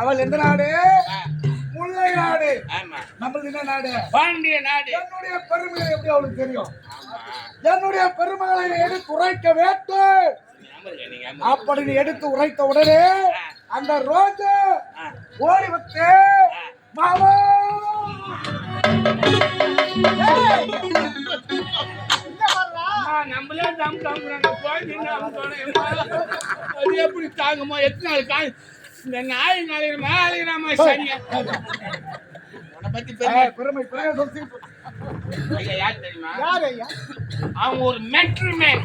அவள் எந்த நாடு? முல்லை நாடு. நம்மளது என்ன நாடு? பாண்டிய நாடு. என்னுடைய பெருமைகள் எப்படி அவளுக்கு தெரியும். என்னுடைய பெருமைகளை எடுத்து உரைக்க வேண்டும். ஞாபகம் நீங்க ஞாபகம். அப்படி நீ எடுத்து உரைத்த உடனே அந்த ரோஜா ஓடி வந்து அம்மா, நம்மளே தம் அமுக்கணும். அது எப்படி தாங்குமோ? எத்தனை நாள் கா இந்த நாய் நாளைக்கு நாளைக்கு சரியா? அவன் ஒரு மென்டல் மேன்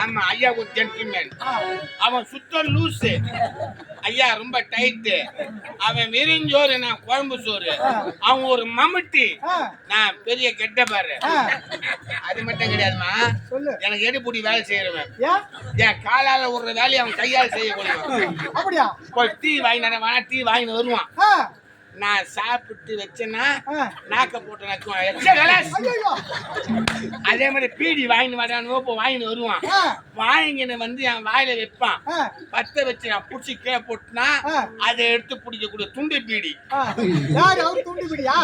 ஆமா ஐயா ஒரு ஜென்டில்மேன் அவன் சுத்த லூசு ஐயா ரொம்ப டைட்டு அவன் வெறிஞ்சோறு நான் குழம்பு சோறு. அவன் ஒரு மம்முட்டி. நான் பெரிய கெட்ட பாரு. அது மட்டும் கிடையாதுமா. எனக்கு எடுப்புடி வேலை செய்யறவன் என் காலால ஒரு வேலையை அவன் கையால் செய்யக்கூடியவன் அப்படியா? போய் டீ வாங்கின வேணா டீ வாங்கின்னு வருவான். நான் சாப்பிட்டு வச்சேன்னா. நாக்க போட்டு. ஐயையோ. அதே மாதிரி பீடி வாங்கிட்டு வரானுவோ இப்போ வாங்கிட்டு வருவான். ஆ, வாங்கின்னு வந்து என் வாயில வைப்பான். பத்த வச்சு நான் புடிச்சு கீழே போட்டுனா. அதை எடுத்து பிடிக்கக்கூடிய துண்டு பீடி. தூண்டி பிடியா?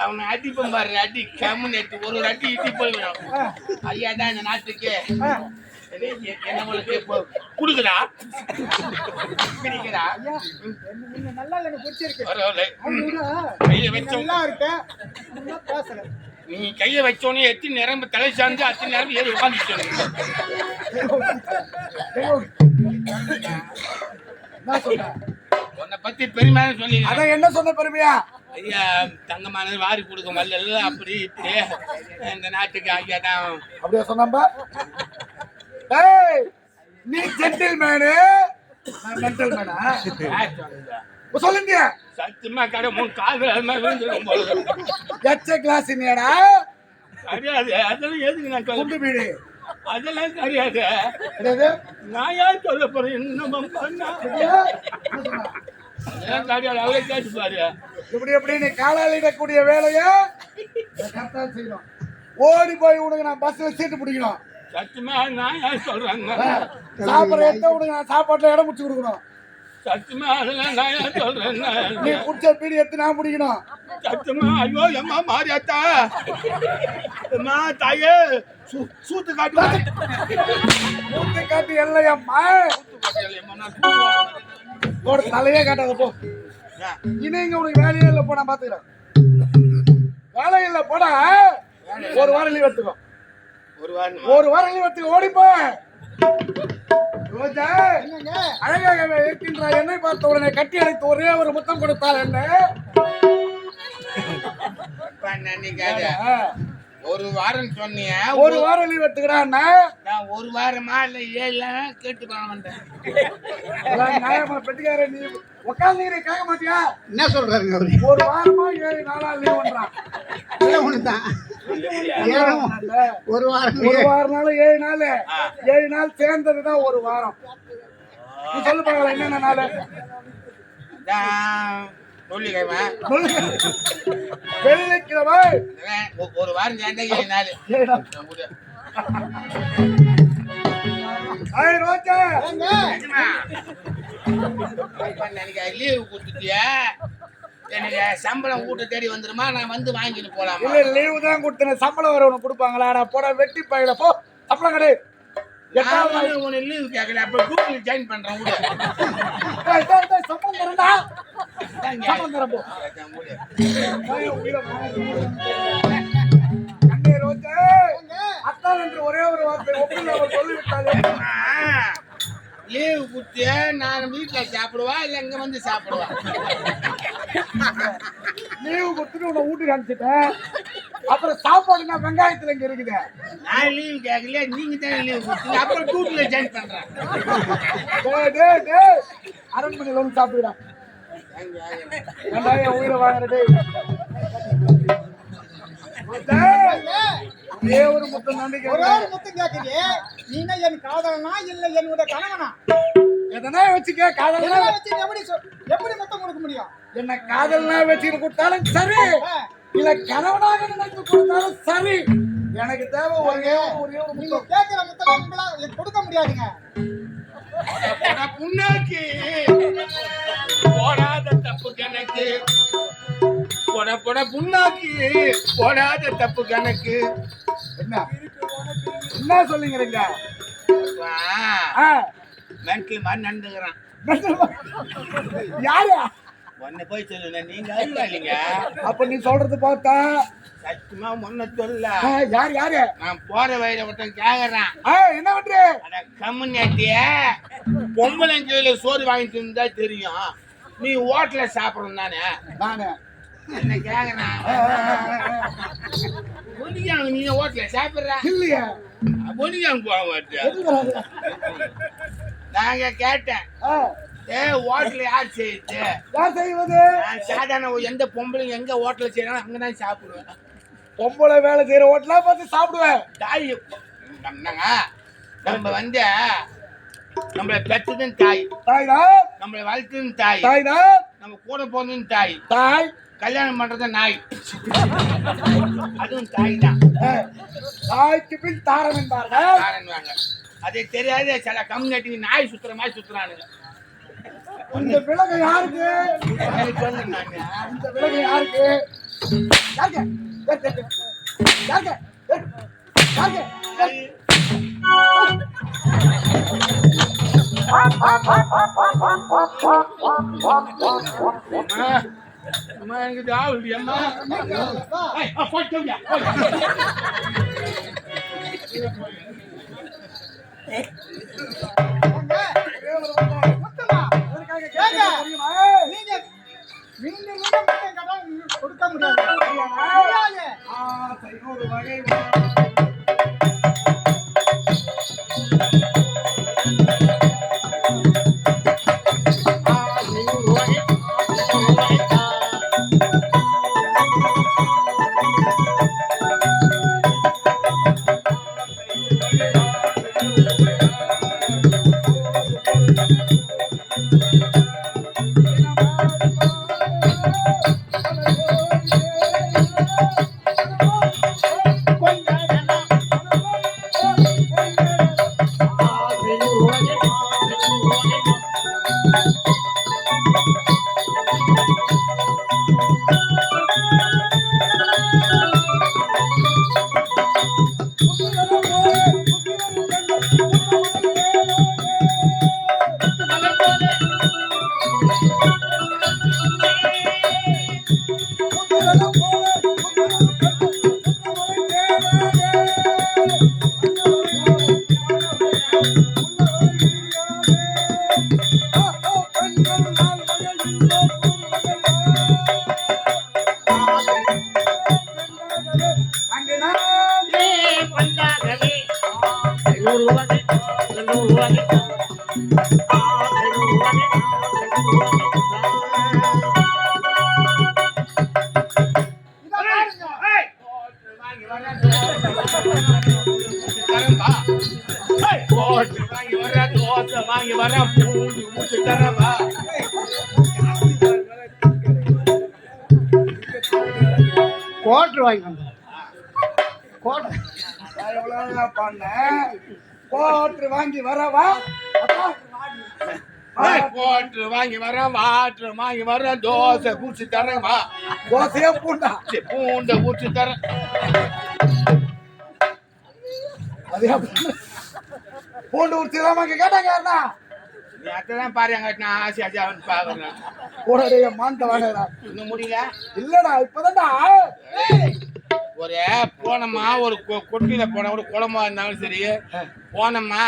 அவனை அடிப்பம் பாரு அடி கம்முன்னு ஒரு ஒரு அடி இடி போயிடும் ஐயா தான் இந்த நாட்டுக்கு. இப்போ குடுக்குறா பிடிக்கிறா நல்லா எனக்கு பிடிச்சிருக்கு நல்லா இருக்க பேசுறேன் நீ கையை வச்சோடனே எத்தனை நிரம்பு தலை சார்ந்து அத்தனை நிரம்பு ஏறி உட்காந்துச்சு உன்னை பத்தி பெருமையான சொல்லி அதான் என்ன சொன்ன பெருமையா? ஐயா தங்கமான வாரி கொடுக்க வரல அப்படி இப்படி இந்த நாட்டுக்கு ஐயா தான். அப்படியே சொன்னப்ப நீ ஜென்டில் மேனு மென்டல் மேனா? சொல்லுங்க. சத்தியமா கடை மூணு காதல் அது மாதிரி விழுந்துடும். எச்ச கிளாஸ் நீடா கிடையாது. அதெல்லாம் எதுக்கு நான் குண்டு வீடு அதெல்லாம் கிடையாது. நான் யார் சொல்ல போறேன்? என்ன பண்ணா. கிடையாது. அவரே கேட்டு பாரு இப்படி எப்படி? நீ காலாளிடக்கூடிய வேலையை செய்யணும். ஓடி போய் உனக்கு நான் பஸ்ல சீட்டு பிடிக்கணும். சத்தியமா நான் யார் சொல்றாங்க? சாப்பிட்ற எத்த உனக்கு நான் சாப்பாட்டுல இடம் முடிச்சு கொடுக்கணும். சத்தியமா அதெல்லாம் நான் யார் சொல்றேன் நீ பிடிச்ச பீடி எடுத்து நான் பிடிக்கணும் சத்தியமா ஐயோ எம்மா மாறியாத்தா அம்மா தாயே சூ- சூத்து காட்டு ஊத்து காட்டு எல்லையம்மா. ஒரு தலையே காட்டாத போ. இனி இங்க உனக்கு வேலையே இல்லை போனா பாத்துக்கிறேன். வேலை இல்லை போடா. ஒரு வாரம் லீவ் எடுத்துக்கோ. ஒரு வாரம் ஒரு வாரம் லீவ் எடுத்துக்கோ ஓடிப்போ. ரோஜா அழகாக இருக்கின்ற என்னை பார்த்த உடனே கட்டி அணைத்து ஒரே ஒரு முத்தம் கொடுத்தால் என்ன? ஒரு வாரம் சொன்னிய? ஒரு வாரம் லீவ் எடுத்துக்கிறான்னா நான் ஒரு வாரமா இல்ல ஏழு கேட்டு பண்ண மாட்டேன். நியாயமா பெட்டிக்கார நீ உட்காந்து கேட்க மாட்டியா? என்ன சொல்றாருங்க அவரு? ஒரு வாரமா ஏழு நாளா லீவ் பண்றான். இல்ல. ஒண்ணுதான் ஒரு வாரம் ஒரு வாரம் நாள் ஏழு நாள். ஏழு நாள் சேர்ந்ததுதான் ஒரு வாரம். நீ சொல்லு பாக்கலாம் என்னென்ன நாள்? சொல்லிக்கமா வெள்ளிக்கிழமை. ஒரு வாரம் சேர்ந்தா எனக்கு லீவு கொடுத்துட்டிய? எனக்கு சம்பளம் வீட்டு தேடி வந்துருமா? நான் வந்து வாங்கிட்டு போலாமா? லீவு தான் கொடுத்தேன். சம்பளம் வர உனக்கு கொடுப்பாங்களா நான் போட வெட்டி பையில போ. சம்பளம் கிடையாது எட்டாவது லீவு கேட்கல அப்ப கூகுள் ஜாயின் டேய், டேய், சம்பளம் இங்க. சம்பளம் தரேன் போ. அதான் விடு. ஏய், உயிரை வாங்க. கண்ணே ரோஜா. அத்தான் என்று ஒரே ஒரு வார்த்தை சொல்லிவிட்டாலே. ஆ, லீவு கொடுத்து நான் வீட்டுல சாப்பிடுவா இல்ல இங்க வந்து சாப்பிடுவா? லீவு கொடுத்துட்டு உன்னை வீட்டுக்கு அனுப்பிச்சிட்டேன். அப்புறம் சாப்பாடு நான் வெங்காயத்துல இங்க இருக்குது. நான் லீவு கேட்கல நீங்க தான் லீவு கொடுத்தீங்க. அப்புறம் டூட்டில் ஜாயின் பண்றேன். டேய், டேய், டேய். அரண்மனையில வந்து சாப்பிடுறேன் உயிரை வாங்குற டேய். டேய், ஒரே ஒரு முத்தம் நம்பிக்கை ஒரே ஒரு முத்தம் கேக்குது. நீனா என் காதலனா இல்ல என்னுடைய கணவனா? எதனா வச்சுக்க காதல்னா வச்சு எப்படி எப்படி முத்தம் கொடுக்க முடியும்? என்ன காதல்னா வச்சுட்டு கொடுத்தாலும் சரி. இல்ல கணவனாக நினைத்து கொடுத்தாலும் சரி. எனக்கு தேவை ஒரே ஒரு- ஒரே நீங்க முத்தம் கேட்கிற முத்தம் கொடுக்க முடியாதுங்க. போட புண்ணாக்கு போடாத தப்பு கணக்கு. போட போட புண்ணாக்கு. போடாத தப்பு கணக்கு. என்ன? என்ன சொல்லுங்கிறீங்க ஆ, மென்டல் மாதிரி நடந்துக்கிறான் யாரு? ஒன்னு போய் சொல்லுங்க நீங்க அறிவாளிங்க அப்ப நீ சொல்றது பார்த்தா சத்தியமா முன்ன சொல்ல. யார் யாரு? நான் போற வழியில ஒருத்தன் கேக்குறான். என்ன பண்ற? அட கம்முனியாட்டிய பொம்பளை கையில சோறு வாங்கிட்டு இருந்தா தெரியும். நீ ஹோட்டல்ல சாப்பிடணும் தானே? நானு. என்ன கேக்குறான். பொன்னியாங்க நீ ஹோட்டல்ல சாப்பிடுற? இல்லையே. பொன்னியாங்க போக மாட்டேன்? நாங்க கேட்டேன். ஹோட்டல் யார் செய்யுது யார் செய்வது? சாதாரண எந்த பொம்பளைங்க எங்க ஹோட்டல் செய்யறாங்க அங்கதான் சாப்பிடுவேன். பொம்பளை வேலை செய்யற ஹோட்டலா பார்த்து சாப்பிடுவேன். தாய் என்னங்க நம்ம வந்து நம்மளை பெற்றதும் தாய். தாய் தான். நம்மளை வளர்த்ததும் தாய். தாய் தான். நம்ம கூட போனதும் தாய். தாய். கல்யாணம் பண்றது நாய். அதுவும் தாய் தான். தாய்க்கு பின் தாரம் என்பார்கள். அது தெரியாத சில கம்யூனிட்டி நாய் சுத்துற மாதிரி சுத்துறானுங்க. இந்த விலகு யாருக்கு. இந்த விலகு யாருக்கு யாருக்கு யாருக்கு யாருக்கு அம்மா, எனக்கு தாவல் அம்மா போயிட்டு போய். கொடுக்க முடியாது. முடியாது. ஆசை பண்ணேன் போட்டு வாங்கி வரவா? போட்டு வாங்கி வர வாட்டு வாங்கி வர தோசை ஊற்றி தரம்பா தோசையே பூண்டா. பூண்டை ஊற்றி தர. அதே பூண்டு? ஊற்றி தான் கேட்டாங்க யாருன்னா நீ அதான் பாரு எங்க ஆசை ஆசையா வந்து பாக்குறேன் டேய் மாண்ட இன்னும் முடியல? இல்லடா இப்பதான்டா. ஒரு போனோமா ஒரு கொட்டியில போன ஒரு குளமா இருந்தாலும் சரி போனோமா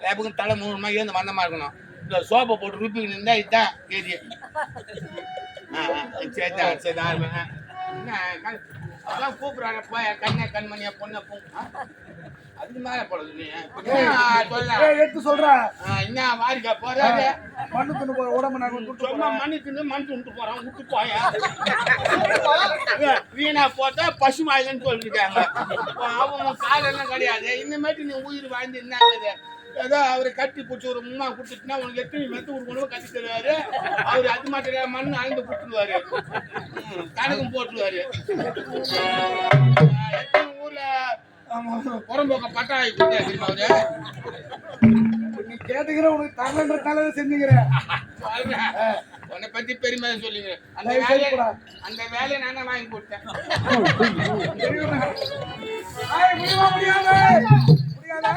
எப்பக்கும் தலை மூணுமா ஏந்து வந்தமா இருக்கணும். இந்த சோப்பை போட்டு ருப்பிக்கிட்டு இருந்தா இதுதான் கேதி சரி தான் சரி தான். என்ன அதான் கூப்பிடுறாங்க போய் கண்ணை கண்மணியா பொண்ணை பூ அதுக்கு மேல போடுறது நீ எடுத்து சொல்றேன் ஆ, என்ன வாரிக்கா போறாரு. மண்ணு போற உடம்பு துட்டு சும்மா மண்ணு தின்னு மண் போறான் விட்டு போயா? வீணா போட்டா பசு மாயிலன்னு சொல்லிட்டாங்க. அவங்க காலெல்லாம் கிடையாது. இனிமேட்டு நீ உயிர் வாழ்ந்து என்ன ஏதோ அவரை கட்டி பிடிச்சி ஒரு முன்னா கொடுத்துட்டுனா உனக்கு எத்தனை மெத்து ஒரு உணவு கட்டி தருவாரு. அவர் அது இல்லாம மண் அளந்து கொடுத்துருவாரு. கணக்கும் போட்டுருவாரு. எத்தனை ஊர்ல புறம்போக்க பட்டாய் அவரு? கேட்டுக்கிறேன் உனக்கு தரலன்றதுனால செஞ்சுக்கிறேன். உன்னை பத்தி பெருமை சொல்லுங்க. அந்த வேலையை. அந்த வேலையை நான் வாங்கி கொடுத்தேன். முடியாது? முடியாதா?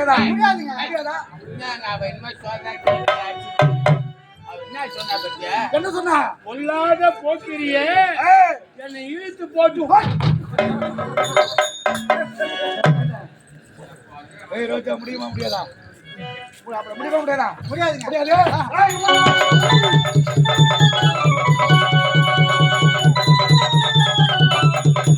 முடியாதா முடியாதுங்க. முடியாதா என்ன சொன்னா? பொல்லாத போக்கிரியே. என்னை இழுத்து போட்டு ரோஜா முடியுமா முடியாதா? அப்புறம் முடியுமா முடியாதா? முடியாது ஏய்,